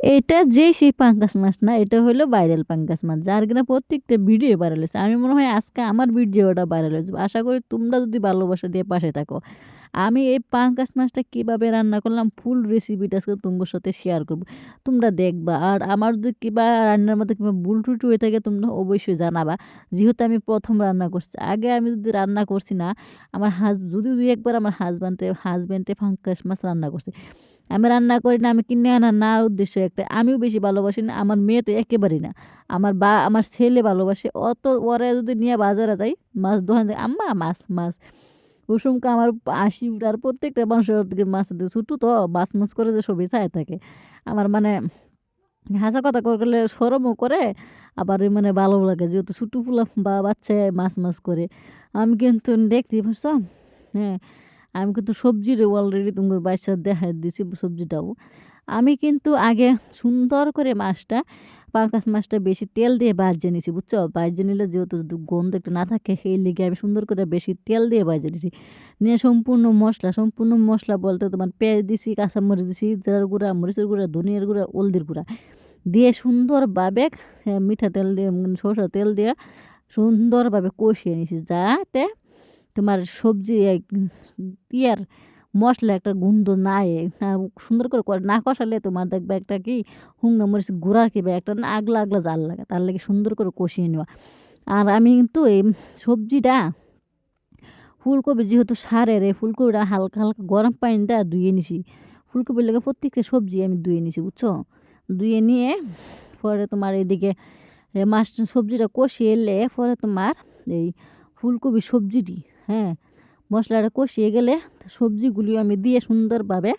এটা যে সেই পাঙ্কাস মাছ না, এটা হলো ভাইরাল পাঙ্কাস মাছ, যার কিনা প্রত্যেকটা ভিডিও ভাইরাল হয়েছে। আমি মনে হয় আজকে আমার ভিডিওটা ভাইরাল হয়েছে। আশা করি তোমরা যদি ভালোবাসা দিয়ে পাশে থাকো। আমি এই পাঙ্গাস মাছটা কীভাবে রান্না করলাম ফুল রেসিপিটা আজকে তোমার সাথে শেয়ার করব। তোমরা দেখবা, আর আমার যদি কিবা রান্নার মধ্যে কিংবা ভুল টুটি হয়ে থাকে, তোমরা অবশ্যই জানাবা। যেহেতু আমি প্রথম রান্না করছি, আগে আমি যদি রান্না করছি না, আমার হাজ, যদি দুই একবার আমার হাজব্যান্ডে হাজব্যান্ডে পাঙ্গাস মাছ রান্না করছে। আমি রান্না করি না, আমি কিনে আনা না উদ্দেশ্য একটা, আমিও বেশি ভালোবাসি না, আমার মেয়ে তো একেবারেই না। আমার বা, আমার ছেলে ভালোবাসে, অত ওরা যদি নিয়ে বাজারে যাই মাছ দোকান আম্মা মাছ মাছ। কুসুমকে আমার হাসি আর প্রত্যেকটা মানুষের দিকে মাছ ছোটো তো মাছ মাছ করে যে সবই চায় থাকে। আমার মানে হাসা কথা করলে সরমও করে, আবার মানে ভালো লাগে, যেহেতু ছোটো ফুলা বা বাচ্চায় মাছ মাছ করে। আমি কিন্তু দেখতে পারছ হ্যাঁ আমি কিন্তু সবজির অলরেডি তুমি বাচ্চা দেখা দিছি সবজিটাও। আমি কিন্তু আগে সুন্দর করে মাছটা পাঙ্কাশ মাছটা বেশি তেল দিয়ে ভাজে নিছি, বুঝছ? ভাজে নিলে যেহেতু গন্ধ একটা না থাকে, সেই লিগে আমি সুন্দর করে বেশি তেল দিয়ে ভাজে নিছি। নিয়ে সম্পূর্ণ মশলা সম্পূর্ণ মশলা বলতে তোমার পেঁয়াজ দিছি, কাঁচামরিচ দিছি, জিরার গুঁড়া, মরিচের গুঁড়া, ধনিয়ার গুঁড়া, হলদির গুঁড়া। দিয়ে সুন্দরভাবে মিঠা তেল দিয়ে সরষের তেল দিয়ে সুন্দরভাবে কষিয়ে নিছি, যাতে তোমার সবজি ইয়ার মশলা একটা গন্ধ নাই সুন্দর করে না কষালে তোমার দেখবে একটা কি হুংনা মরিচ গুঁড়া কিবা একটা না আগলা আগলা জাল লাগে, তার লাগে সুন্দর করে কষিয়ে নেওয়া। আর আমি কিন্তু এই সবজিটা, ফুলকপি যেহেতু সারের এই ফুলকপিটা হালকা হালকা গরম পানিটা ধুয়ে নিছি। ফুলকপির লাগে প্রত্যেকটা সবজি আমি ধুয়ে নিছি, বুঝছ? ধুয়ে নিয়ে পরে তোমার এদিকে মাছ সবজিটা কষিয়ে এলে পরে তোমার এই ফুলকপি সবজিটি হ্যাঁ মশলাটা কষিয়ে গেলে সবজিগুলি আমি দিয়ে সুন্দরভাবে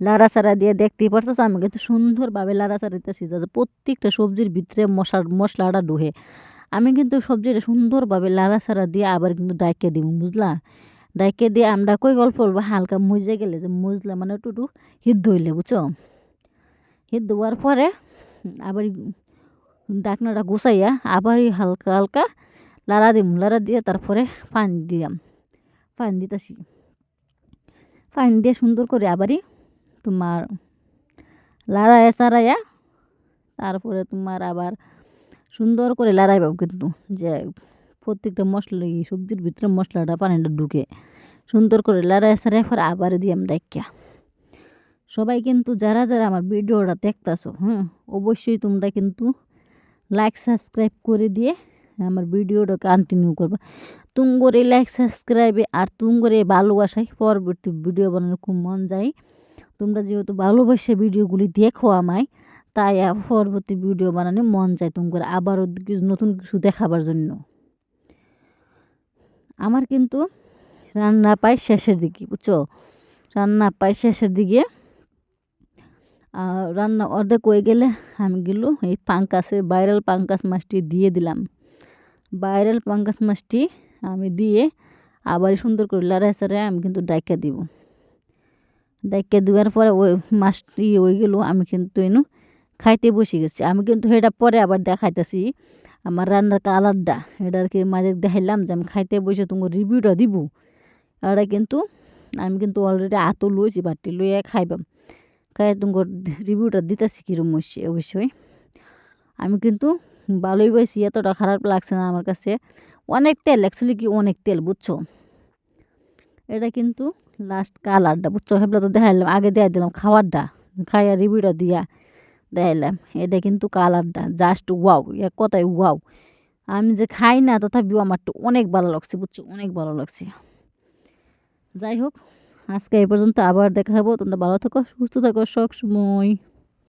লাড়াচাড়া দিয়ে দেখতেই পারতো আমি কিন্তু সুন্দরভাবে লাড়াচাড়া দিতেছি যাতে প্রত্যেকটা সবজির ভিতরে মশার, মশলাটা ডুহে আমি কিন্তু সবজিটা সুন্দরভাবে লাড়াচাড়া দিয়ে আবার কিন্তু ডাইকে দিব বুঝলা? ডাইকে দিয়ে আমরা কই গল্প বলব? হালকা মজে গেলে যে মুজলে মানে টুটু হিদ্ধ হইলে, বুঝছ? হিদ্ধ হওয়ার পরে আবার ডাকনাটা গুছাইয়া আবার হালকা হালকা লাড়া দিম, লাড়া দিয়ে তারপরে পানি দিলাম পানি দিতেছি। ফাইন দিয়ে সুন্দর করে আবারই তোমার লাড়াইয়া সারাইয়া তারপরে তোমার আবার সুন্দর করে লাড়াইবাম কিন্তু যে প্রত্যেকটা মশলা সবজির ভিতরে মশলাটা পানিটা ঢুকে সুন্দর করে লাড়াই সারাই পর আবার দিয়াম ডাক্কা সবাই কিন্তু যারা যারা আমার ভিডিওটা দেখতেছো হ্যাঁ অবশ্যই তোমরা কিন্তু লাইক সাবস্ক্রাইব করে দিয়ে আমার ভিডিওটা কন্টিনিউ করবা। এই লাইক সাবস্ক্রাইবে আর তুঙ্গর ভালোবাসায় পরবর্তী ভিডিও বানানোর খুব মন যায়। তোমরা যেহেতু ভালোবাসে ভিডিওগুলি দেখো আমায়, তাই পরবর্তী ভিডিও বানানো মন যায় তুঙ্গর আবারও নতুন কিছু দেখাবার জন্য। আমার কিন্তু রান্না পাই শেষের দিকে, বুঝছ? রান্না পাই শেষের দিকে। রান্না অর্ধেক হয়ে গেলে আমি গেল এই পাঙ্কাসে ভাইরাল পাঙ্কাস মাছটি দিয়ে দিলাম। ভাইরাল পাঙ্কাস মাছটি আমি দিয়ে আবার সুন্দর করে সারাই আমি কিন্তু ডাইকা দিব ডাইকা দেওয়ার পরে ওই মাছটি হয়ে গেল আমি কিন্তু এনু খাইতে বসে গেছি আমি কিন্তু সেটা পরে আবার দেখাইতেছি আমার রান্নার কালারটা এটা আর কি মাঝে দেখাইলাম যে আমি খাইতে বসে তোমার রিভিউটা দিব এটা কিন্তু আমি কিন্তু অলরেডি আতো লইছি বাটি লইয়া খাইবাম খাই তোমার রিভিউটা দিতেছি কীরকম অবশ্যই আমি কিন্তু ভালোই পাইছি এতটা খারাপ লাগছে না আমার কাছে। অনেক তেল অ্যাকচুয়ালি কি অনেক তেল, বুঝছ? এটা কিন্তু লাস্ট কালারটা বুঝছ? হেবলা তো দেখাইলাম, আগে দেখাই দিলাম, খাবারটা, খাইয়া রিভিউটা দিয়া দেখাইলাম। এটা কিন্তু কালারটা জাস্ট ওয়াও এক কথায় ওয়াও আমি যে খাই না, তথাপিও আমার তো অনেক ভালো লাগছে, বুঝছ? অনেক ভালো লাগছে। যাই হোক, আজকে এই পর্যন্ত আবার দেখা হব। তোমরা ভালো থাকো, সুস্থ থাকো সব সময়